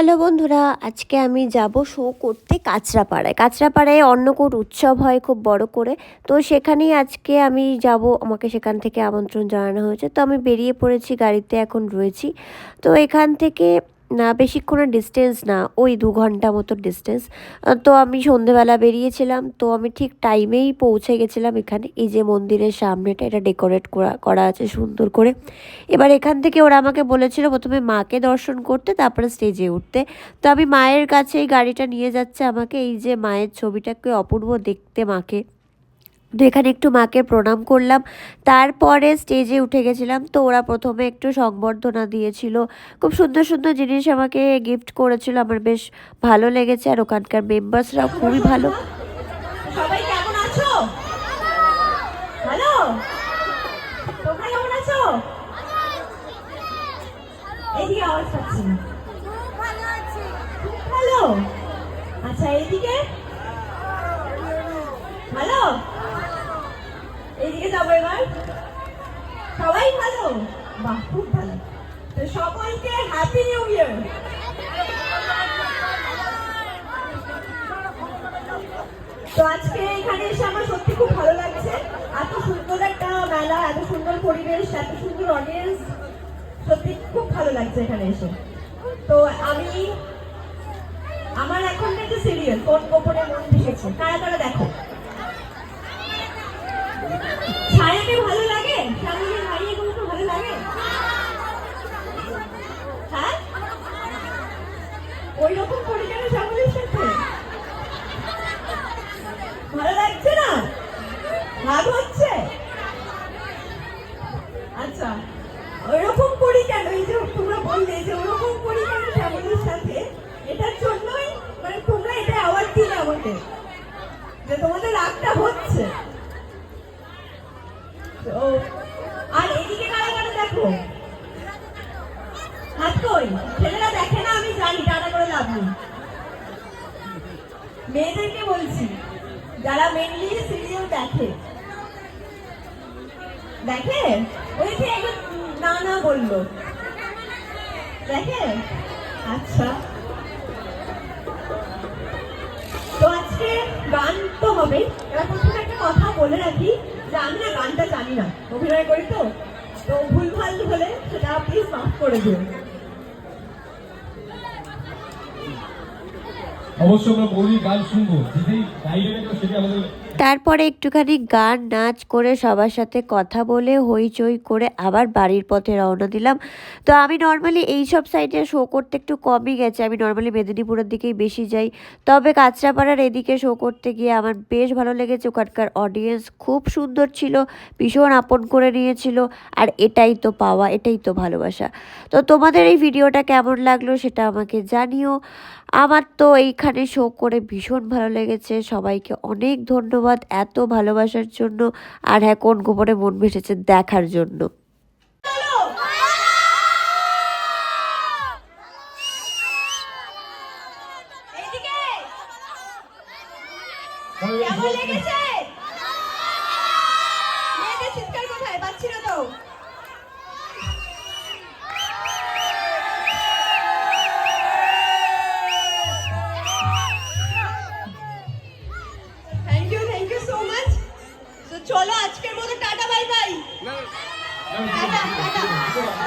Hello বন্ধুরা, আজকে আমি যাব শো করতে কাঁচরাপাড়ায়। কাঁচরাপাড়ায় অন্নকূট উৎসব হয় খুব বড় করে, তো সেখানেই আজকে আমি যাব, আমাকে সেখান থেকে আমন্ত্রণ জানানো হয়েছে। তো আমি বেরিয়ে পড়েছি, গাড়িতে এখন রয়েছি। তো এখান থেকে না বেশিক্ষণের ডিস্টেন্স না, ওই দু ঘণ্টা মতো ডিস্টেন্স তো আমি সন্ধেবেলা বেরিয়েছিলাম, তো আমি ঠিক টাইমেই পৌঁছে গেছিলাম এখানে। এই যে মন্দিরের সামনেটা, এটা ডেকোরেট করা করা আছে সুন্দর করে। এবার এখান থেকে ওরা আমাকে বলেছিল, প্রথমে মাকে দর্শন করতে, তারপরে স্টেজে উঠতে। তো আমি মায়ের কাছে এই গাড়িটা নিয়ে যাচ্ছে আমাকে। এই যে মায়ের ছবিটাকে অপূর্ব দেখতে মাকে। তো এখানে একটু মাকে প্রণাম করলাম। তারপরে স্টেজে উঠে গেছিলাম। তো ওরা প্রথমে একটু সংবর্ধনা দিয়েছিল। খুব সুন্দর সুন্দর জিনিস আমাকে গিফট করেছিল। আমার বেশ ভালো লেগেছে আর ওখানকার মেম্বার্সরাও খুবই ভালো। সবাই কেমন আছো? ভালো? তোমরা কেমন আছো? এদিকে আওয়াজ পাচ্ছি না। খুব ভালো আচ্ছা এইদিকে ভালো এইদিকে যাব এবার সবাই ভালো বাহ খুব ভালো। তো সবাইকে হ্যাপি নিউ ইয়ার তো আজকে এখানে এসে আমার সত্যি খুব ভালো লাগছে। এত সুন্দর একটা মেলা, এত সুন্দর পরিবেশ, এত সুন্দর অডিয়েন্স সত্যি খুব ভালো লাগছে এখানে এসে। তো আমি, আমার এখন যে সিরিয়াল কোন গোপনে মন ভেসেছে কারা কারা দেখো ছায়াকে ভালো লাগে শ্যামলীর ভাই এগুলোকে ভালো লাগে হ্যাঁ ওই রকম করি কেন শ্যামলীর সাথে? ভালো লাগছে না? রাগ হচ্ছে? আচ্ছা ওইরকম করি কেন? এই যে তোমরা বললে যে ওরকম করি কেন ফ্যামিলির সাথে? এটার জন্যই মানে তোমরা এটা অ্যাওয়ার্ড দিলে আমাকে, যে তোমাদের রাগটা হচ্ছে। তো, আর এদিকে কারা কারা দেখো? হাত কই? ছেলেরা দেখে না আমি জানি টাটা করে লাভ নেই মেয়েদেরকে বলছি, যারা মেনলি সিরিয়াল দেখে। দেখে? ওই যে না না বলল। দেখে? আচ্ছা। তো আজকে গান তো হবে। এবার প্রথমে একটা কথা বলে রাখি যে আমি না গানটা জানি না। অভিনয় করি তো? তো ভুল ভালো হলে সেটা প্লিজ মাফ করে দিও। অবশ্যই আমরা গৌরীর গান শুনব। যেটাই গাইডে সেটি আমাদের তারপরে একটুখানি গান, নাচ করে সবার সাথে কথা বলে, হইচই করে আবার বাড়ির পথে রওনা দিলাম। তো আমি নর্মালি এই সব সাইডে শো করতে একটু কমই গেছে। আমি নর্মালি মেদিনীপুরের দিকেই বেশি যাই। তবে কাঁচরাপাড়ার এদিকে শো করতে গিয়ে আমার বেশ ভালো লেগেছে। ওখানকার অডিয়েন্স খুব সুন্দর ছিল, ভীষণ আপন করে নিয়েছিল। আর এটাই তো পাওয়া, এটাই তো ভালোবাসা। তো তোমাদের এই ভিডিওটা কেমন লাগল সেটা আমাকে জানিও। আমার তো এইখানে শো করে ভীষণ ভালো লেগেছে। সবাইকে অনেক ধন্যবাদ। এত ভালোবাসার জন্য। আর হ্যাঁ কোন গোপনে মন ভেসেছে দেখার জন্য। কেমন লেগেছে? চলো আজকের মতো tata bye bye. Tata tata.